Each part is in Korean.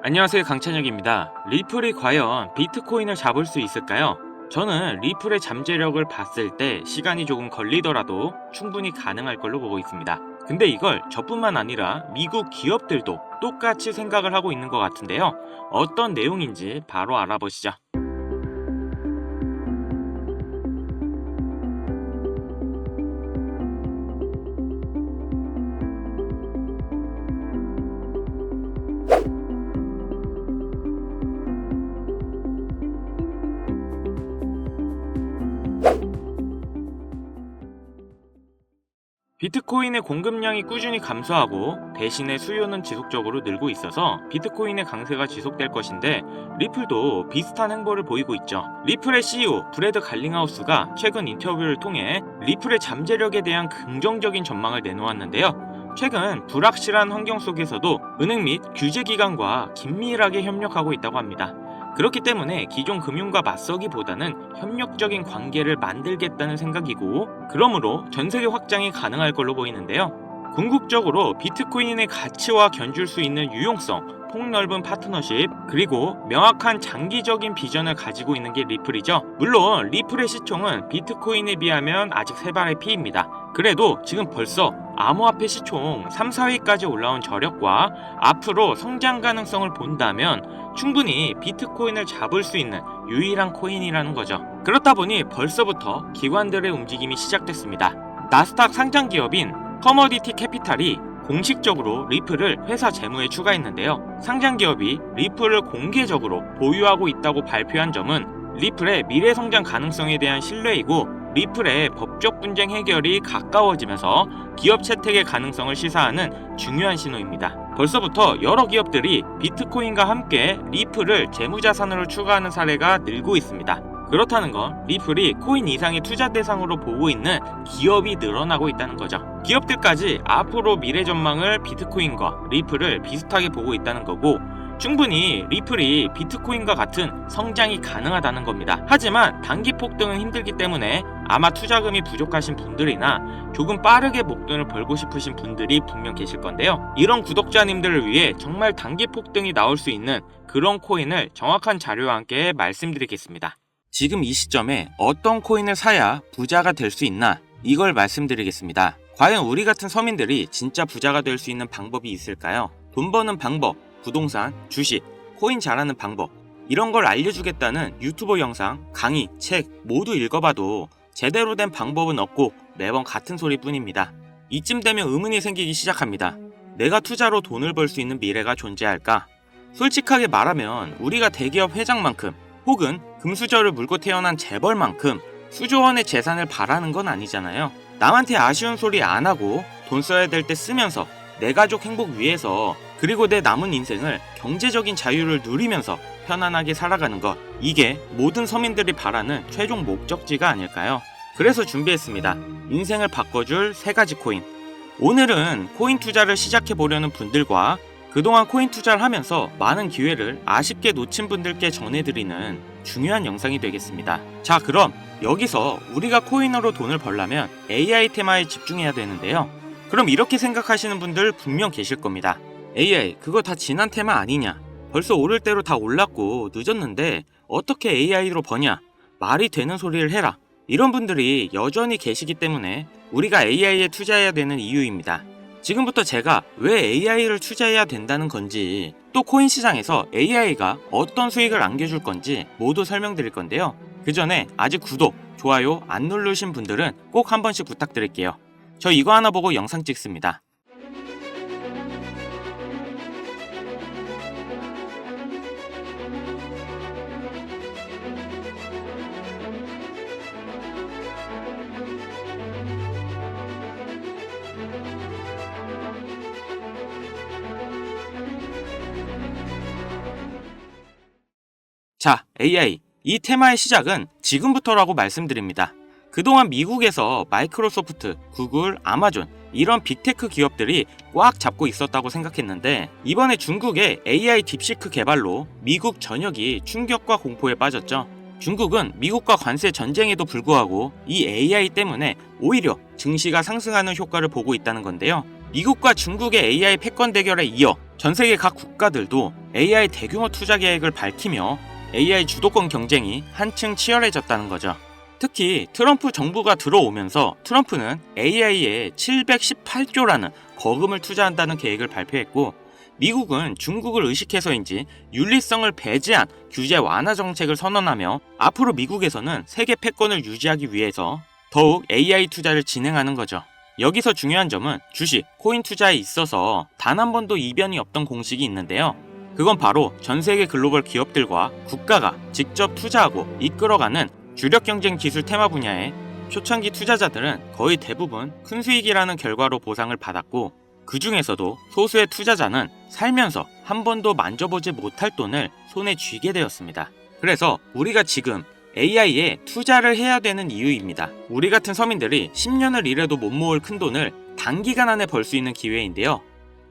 안녕하세요 강찬혁입니다. 리플이 과연 비트코인을 잡을 수 있을까요? 저는 리플의 잠재력을 봤을 때 시간이 조금 걸리더라도 충분히 가능할 걸로 보고 있습니다. 근데 이걸 저뿐만 아니라 미국 기업들도 똑같이 생각을 하고 있는 것 같은데요. 어떤 내용인지 바로 알아보시죠. 비트코인의 공급량이 꾸준히 감소하고 대신에 수요는 지속적으로 늘고 있어서 비트코인의 강세가 지속될 것인데 리플도 비슷한 행보를 보이고 있죠. 리플의 CEO 브래드 갈링하우스가 최근 인터뷰를 통해 리플의 잠재력에 대한 긍정적인 전망을 내놓았는데요. 최근 불확실한 환경 속에서도 은행 및 규제기관과 긴밀하게 협력하고 있다고 합니다. 그렇기 때문에 기존 금융과 맞서기보다는 협력적인 관계를 만들겠다는 생각이고, 그러므로 전 세계 확장이 가능할 걸로 보이는데요. 궁극적으로 비트코인의 가치와 견줄 수 있는 유용성, 폭넓은 파트너십, 그리고 명확한 장기적인 비전을 가지고 있는 게 리플이죠. 물론 리플의 시총은 비트코인에 비하면 아직 세 발의 피입니다. 그래도 지금 벌써 암호화폐 시총 3, 4위까지 올라온 저력과 앞으로 성장 가능성을 본다면 충분히 비트코인을 잡을 수 있는 유일한 코인이라는 거죠. 그렇다 보니 벌써부터 기관들의 움직임이 시작됐습니다. 나스닥 상장 기업인 커머디티 캐피탈이 공식적으로 리플을 회사 재무에 추가했는데요. 상장 기업이 리플을 공개적으로 보유하고 있다고 발표한 점은 리플의 미래 성장 가능성에 대한 신뢰이고 리플의 법적 분쟁 해결이 가까워지면서 기업 채택의 가능성을 시사하는 중요한 신호입니다. 벌써부터 여러 기업들이 비트코인과 함께 리플을 재무자산으로 추가하는 사례가 늘고 있습니다. 그렇다는 건 리플이 코인 이상의 투자 대상으로 보고 있는 기업이 늘어나고 있다는 거죠. 기업들까지 앞으로 미래 전망을 비트코인과 리플을 비슷하게 보고 있다는 거고 충분히 리플이 비트코인과 같은 성장이 가능하다는 겁니다. 하지만 단기 폭등은 힘들기 때문에 아마 투자금이 부족하신 분들이나 조금 빠르게 목돈을 벌고 싶으신 분들이 분명 계실 건데요. 이런 구독자님들을 위해 정말 단기 폭등이 나올 수 있는 그런 코인을 정확한 자료와 함께 말씀드리겠습니다. 지금 이 시점에 어떤 코인을 사야 부자가 될 수 있나 이걸 말씀드리겠습니다. 과연 우리 같은 서민들이 진짜 부자가 될 수 있는 방법이 있을까요? 돈 버는 방법, 부동산, 주식, 코인 잘하는 방법 이런 걸 알려주겠다는 유튜버 영상, 강의, 책 모두 읽어봐도 제대로 된 방법은 없고 매번 같은 소리뿐입니다. 이쯤 되면 의문이 생기기 시작합니다. 내가 투자로 돈을 벌 수 있는 미래가 존재할까? 솔직하게 말하면 우리가 대기업 회장만큼 혹은 금수저를 물고 태어난 재벌만큼 수조원의 재산을 바라는 건 아니잖아요. 남한테 아쉬운 소리 안 하고 돈 써야 될 때 쓰면서 내 가족 행복 위해서 그리고 내 남은 인생을 경제적인 자유를 누리면서 편안하게 살아가는 것 이게 모든 서민들이 바라는 최종 목적지가 아닐까요? 그래서 준비했습니다. 인생을 바꿔줄 세 가지 코인. 오늘은 코인 투자를 시작해 보려는 분들과 그동안 코인 투자를 하면서 많은 기회를 아쉽게 놓친 분들께 전해드리는 중요한 영상이 되겠습니다. 자, 그럼 여기서 우리가 코인으로 돈을 벌려면 AI 테마에 집중해야 되는데요. 그럼 이렇게 생각하시는 분들 분명 계실 겁니다. AI, 그거 다 지난 테마 아니냐? 벌써 오를 대로 다 올랐고 늦었는데 어떻게 AI로 버냐? 말이 되는 소리를 해라. 이런 분들이 여전히 계시기 때문에 우리가 AI에 투자해야 되는 이유입니다. 지금부터 제가 왜 AI를 투자해야 된다는 건지 또 코인 시장에서 AI가 어떤 수익을 안겨줄 건지 모두 설명드릴 건데요. 그 전에 아직 구독, 좋아요 안 누르신 분들은 꼭 한 번씩 부탁드릴게요. 저 이거 하나 보고 영상 찍습니다. 자, AI. 이 테마의 시작은 지금부터라고 말씀드립니다. 그동안 미국에서 마이크로소프트, 구글, 아마존 이런 빅테크 기업들이 꽉 잡고 있었다고 생각했는데 이번에 중국의 AI 딥시크 개발로 미국 전역이 충격과 공포에 빠졌죠. 중국은 미국과 관세 전쟁에도 불구하고 이 AI 때문에 오히려 증시가 상승하는 효과를 보고 있다는 건데요. 미국과 중국의 AI 패권 대결에 이어 전 세계 각 국가들도 AI 대규모 투자 계획을 밝히며 AI 주도권 경쟁이 한층 치열해졌다는 거죠. 특히 트럼프 정부가 들어오면서 트럼프는 AI에 718조라는 거금을 투자한다는 계획을 발표했고 미국은 중국을 의식해서인지 윤리성을 배제한 규제 완화 정책을 선언하며 앞으로 미국에서는 세계 패권을 유지하기 위해서 더욱 AI 투자를 진행하는 거죠. 여기서 중요한 점은 주식, 코인 투자에 있어서 단 한 번도 이변이 없던 공식이 있는데요. 그건 바로 전 세계 글로벌 기업들과 국가가 직접 투자하고 이끌어가는 주력 경쟁 기술 테마 분야에 초창기 투자자들은 거의 대부분 큰 수익이라는 결과로 보상을 받았고 그 중에서도 소수의 투자자는 살면서 한 번도 만져보지 못할 돈을 손에 쥐게 되었습니다. 그래서 우리가 지금 AI에 투자를 해야 되는 이유입니다. 우리 같은 서민들이 10년을 일해도 못 모을 큰 돈을 단기간 안에 벌 수 있는 기회인데요.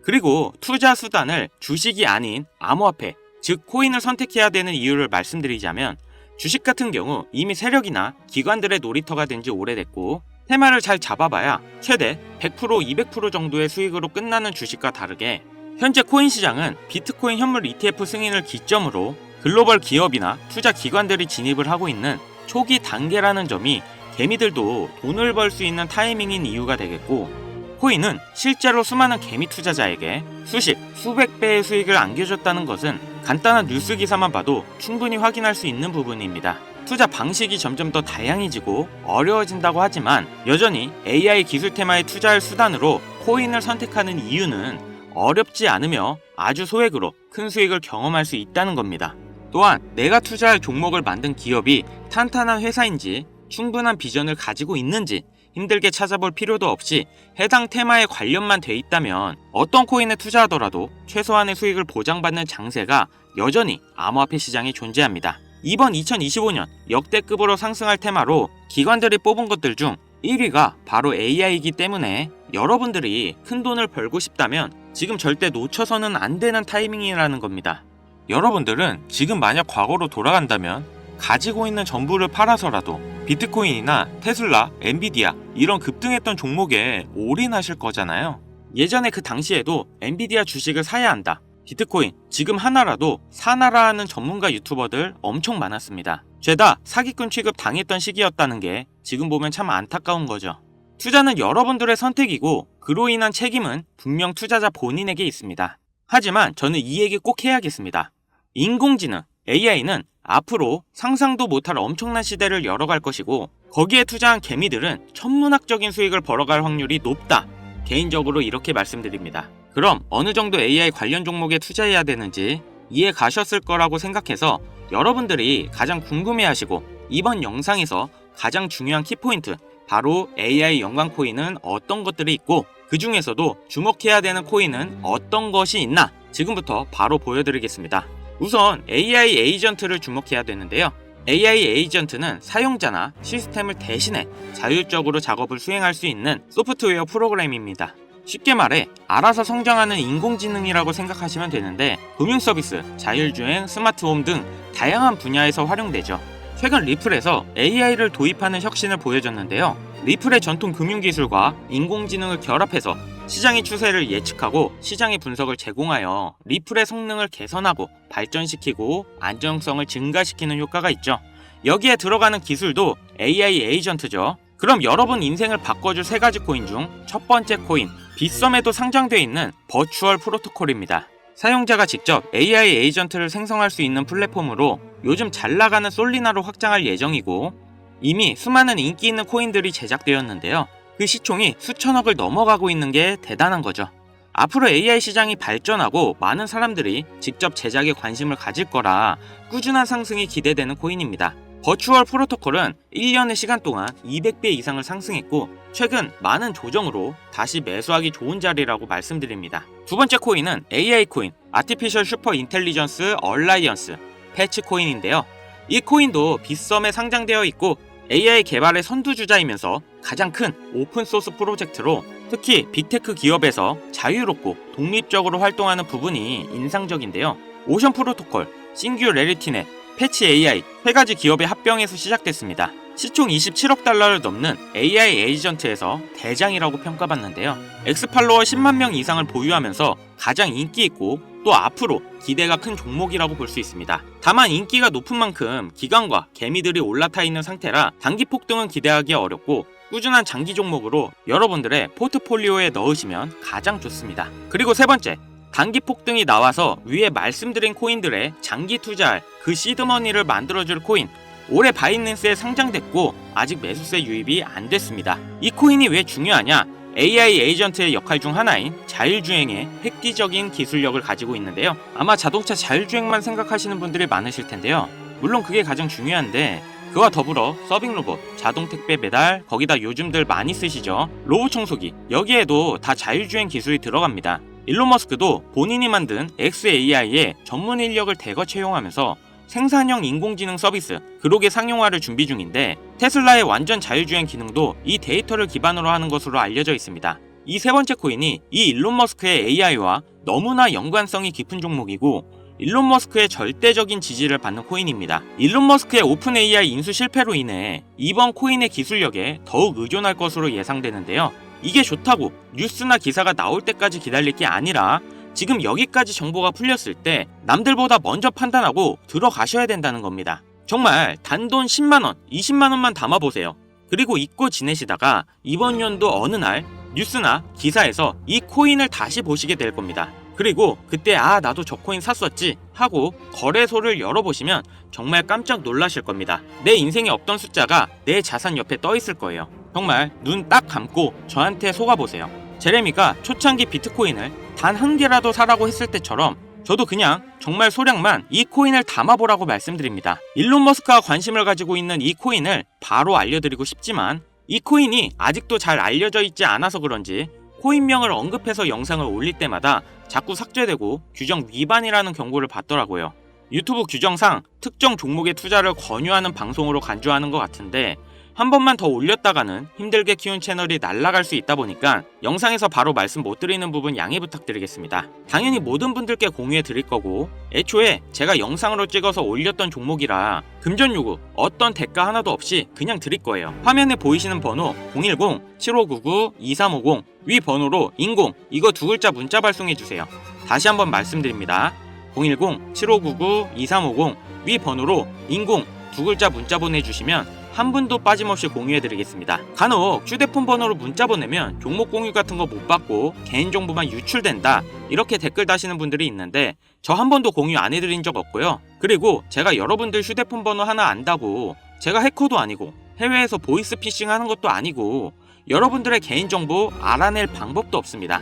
그리고 투자 수단을 주식이 아닌 암호화폐, 즉 코인을 선택해야 되는 이유를 말씀드리자면 주식 같은 경우 이미 세력이나 기관들의 놀이터가 된 지 오래됐고 테마를 잘 잡아봐야 최대 100% 200% 정도의 수익으로 끝나는 주식과 다르게 현재 코인 시장은 비트코인 현물 ETF 승인을 기점으로 글로벌 기업이나 투자 기관들이 진입을 하고 있는 초기 단계라는 점이 개미들도 돈을 벌 수 있는 타이밍인 이유가 되겠고 코인은 실제로 수많은 개미 투자자에게 수십, 수백 배의 수익을 안겨줬다는 것은 간단한 뉴스 기사만 봐도 충분히 확인할 수 있는 부분입니다. 투자 방식이 점점 더 다양해지고 어려워진다고 하지만 여전히 AI 기술 테마에 투자할 수단으로 코인을 선택하는 이유는 어렵지 않으며 아주 소액으로 큰 수익을 경험할 수 있다는 겁니다. 또한 내가 투자할 종목을 만든 기업이 탄탄한 회사인지 충분한 비전을 가지고 있는지 힘들게 찾아볼 필요도 없이 해당 테마에 관련만 돼 있다면 어떤 코인에 투자하더라도 최소한의 수익을 보장받는 장세가 여전히 암호화폐 시장에 존재합니다. 이번 2025년 역대급으로 상승할 테마로 기관들이 뽑은 것들 중 1위가 바로 AI이기 때문에 여러분들이 큰 돈을 벌고 싶다면 지금 절대 놓쳐서는 안 되는 타이밍이라는 겁니다. 여러분들은 지금 만약 과거로 돌아간다면 가지고 있는 전부를 팔아서라도 비트코인이나 테슬라, 엔비디아 이런 급등했던 종목에 올인하실 거잖아요. 예전에 그 당시에도 엔비디아 주식을 사야 한다. 비트코인 지금 하나라도 사나라 하는 전문가 유튜버들 엄청 많았습니다. 죄다 사기꾼 취급 당했던 시기였다는 게 지금 보면 참 안타까운 거죠. 투자는 여러분들의 선택이고 그로 인한 책임은 분명 투자자 본인에게 있습니다. 하지만 저는 이 얘기 꼭 해야겠습니다. 인공지능, AI는 앞으로 상상도 못할 엄청난 시대를 열어갈 것이고 거기에 투자한 개미들은 천문학적인 수익을 벌어갈 확률이 높다. 개인적으로 이렇게 말씀드립니다. 그럼 어느 정도 AI 관련 종목에 투자해야 되는지 이해 가셨을 거라고 생각해서 여러분들이 가장 궁금해하시고 이번 영상에서 가장 중요한 키포인트 바로 AI 연관 코인은 어떤 것들이 있고 그 중에서도 주목해야 되는 코인은 어떤 것이 있나 지금부터 바로 보여드리겠습니다. 우선 AI 에이전트를 주목해야 되는데요. AI 에이전트는 사용자나 시스템을 대신해 자율적으로 작업을 수행할 수 있는 소프트웨어 프로그램입니다. 쉽게 말해 알아서 성장하는 인공지능이라고 생각하시면 되는데 금융 서비스, 자율주행, 스마트홈 등 다양한 분야에서 활용되죠. 최근 리플에서 AI를 도입하는 혁신을 보여줬는데요. 리플의 전통 금융 기술과 인공지능을 결합해서 시장의 추세를 예측하고 시장의 분석을 제공하여 리플의 성능을 개선하고 발전시키고 안정성을 증가시키는 효과가 있죠. 여기에 들어가는 기술도 AI 에이전트죠. 그럼 여러분 인생을 바꿔줄 세 가지 코인 중 첫 번째 코인, 빗썸에도 상장되어 있는 버추얼 프로토콜입니다. 사용자가 직접 AI 에이전트를 생성할 수 있는 플랫폼으로 요즘 잘 나가는 솔리나로 확장할 예정이고 이미 수많은 인기 있는 코인들이 제작되었는데요. 그 시총이 수천억을 넘어가고 있는 게 대단한 거죠. 앞으로 AI 시장이 발전하고 많은 사람들이 직접 제작에 관심을 가질 거라 꾸준한 상승이 기대되는 코인입니다. 버추얼 프로토콜은 1년의 시간 동안 200배 이상을 상승했고 최근 많은 조정으로 다시 매수하기 좋은 자리라고 말씀드립니다. 두 번째 코인은 AI 코인, 아티피셜 슈퍼 인텔리전스 얼라이언스 패치 코인인데요. 이 코인도 빗썸에 상장되어 있고 AI 개발의 선두주자이면서 가장 큰 오픈소스 프로젝트로 특히 빅테크 기업에서 자유롭고 독립적으로 활동하는 부분이 인상적인데요. 오션 프로토콜, 싱규레리티넷, 패치 AI 세 가지 기업의 합병에서 시작됐습니다. 시총 27억 달러를 넘는 AI 에이전트에서 대장이라고 평가받는데요. 엑스팔로워 10만 명 이상을 보유하면서 가장 인기 있고 또 앞으로 기대가 큰 종목이라고 볼 수 있습니다. 다만 인기가 높은 만큼 기관과 개미들이 올라타 있는 상태라 단기 폭등은 기대하기 어렵고 꾸준한 장기 종목으로 여러분들의 포트폴리오에 넣으시면 가장 좋습니다. 그리고 세 번째, 단기 폭등이 나와서 위에 말씀드린 코인들의 장기 투자할 그 시드머니를 만들어줄 코인 올해 바이낸스에 상장됐고 아직 매수세 유입이 안 됐습니다. 이 코인이 왜 중요하냐? AI 에이전트의 역할 중 하나인 자율주행의 획기적인 기술력을 가지고 있는데요. 아마 자동차 자율주행만 생각하시는 분들이 많으실 텐데요. 물론 그게 가장 중요한데 그와 더불어 서빙 로봇, 자동 택배 배달, 거기다 요즘들 많이 쓰시죠. 로봇 청소기 여기에도 다 자율주행 기술이 들어갑니다. 일론 머스크도 본인이 만든 XAI의 전문 인력을 대거 채용하면서 생산형 인공지능 서비스 그록의 상용화를 준비 중인데 테슬라의 완전 자율주행 기능도 이 데이터를 기반으로 하는 것으로 알려져 있습니다. 이 세 번째 코인이 이 일론 머스크의 AI와 너무나 연관성이 깊은 종목이고 일론 머스크의 절대적인 지지를 받는 코인입니다. 일론 머스크의 오픈 AI 인수 실패로 인해 이번 코인의 기술력에 더욱 의존할 것으로 예상되는데요. 이게 좋다고 뉴스나 기사가 나올 때까지 기다릴 게 아니라 지금 여기까지 정보가 풀렸을 때 남들보다 먼저 판단하고 들어가셔야 된다는 겁니다. 정말 단돈 10만원, 20만원만 담아보세요. 그리고 잊고 지내시다가 이번 연도 어느 날 뉴스나 기사에서 이 코인을 다시 보시게 될 겁니다. 그리고 그때 아 나도 저 코인 샀었지 하고 거래소를 열어보시면 정말 깜짝 놀라실 겁니다. 내 인생에 없던 숫자가 내 자산 옆에 떠 있을 거예요. 정말 눈 딱 감고 저한테 속아보세요. 제레미가 초창기 비트코인을 단 한 개라도 사라고 했을 때처럼 저도 그냥 정말 소량만 이 코인을 담아보라고 말씀드립니다. 일론 머스크가 관심을 가지고 있는 이 코인을 바로 알려드리고 싶지만 이 코인이 아직도 잘 알려져 있지 않아서 그런지 코인명을 언급해서 영상을 올릴 때마다 자꾸 삭제되고 규정 위반이라는 경고를 받더라고요. 유튜브 규정상 특정 종목의 투자를 권유하는 방송으로 간주하는 것 같은데 한 번만 더 올렸다가는 힘들게 키운 채널이 날아갈 수 있다 보니까 영상에서 바로 말씀 못 드리는 부분 양해 부탁드리겠습니다. 당연히 모든 분들께 공유해 드릴 거고 애초에 제가 영상으로 찍어서 올렸던 종목이라 금전 요구 어떤 대가 하나도 없이 그냥 드릴 거예요. 화면에 보이시는 번호 010-7599-2350 위 번호로 인공 이거 두 글자 문자 발송해 주세요. 다시 한번 말씀드립니다. 010-7599-2350 위 번호로 인공 두 글자 문자 보내주시면 한 분도 빠짐없이 공유해드리겠습니다. 간혹 휴대폰 번호로 문자 보내면 종목 공유 같은 거 못 받고 개인정보만 유출된다 이렇게 댓글 다시는 분들이 있는데 저 한 번도 공유 안 해드린 적 없고요. 그리고 제가 여러분들 휴대폰 번호 하나 안다고 제가 해커도 아니고 해외에서 보이스 피싱 하는 것도 아니고 여러분들의 개인정보 알아낼 방법도 없습니다.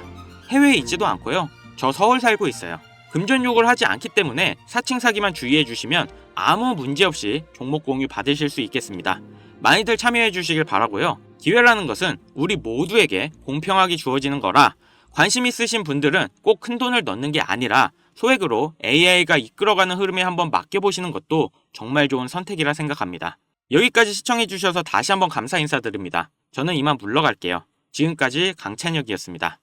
해외에 있지도 않고요. 저 서울 살고 있어요. 금전 욕을 하지 않기 때문에 사칭 사기만 주의해 주시면 아무 문제 없이 종목 공유 받으실 수 있겠습니다. 많이들 참여해 주시길 바라고요. 기회라는 것은 우리 모두에게 공평하게 주어지는 거라 관심 있으신 분들은 꼭 큰 돈을 넣는 게 아니라 소액으로 AI가 이끌어가는 흐름에 한번 맡겨보시는 것도 정말 좋은 선택이라 생각합니다. 여기까지 시청해 주셔서 다시 한번 감사 인사드립니다. 저는 이만 물러갈게요. 지금까지 강찬혁이었습니다.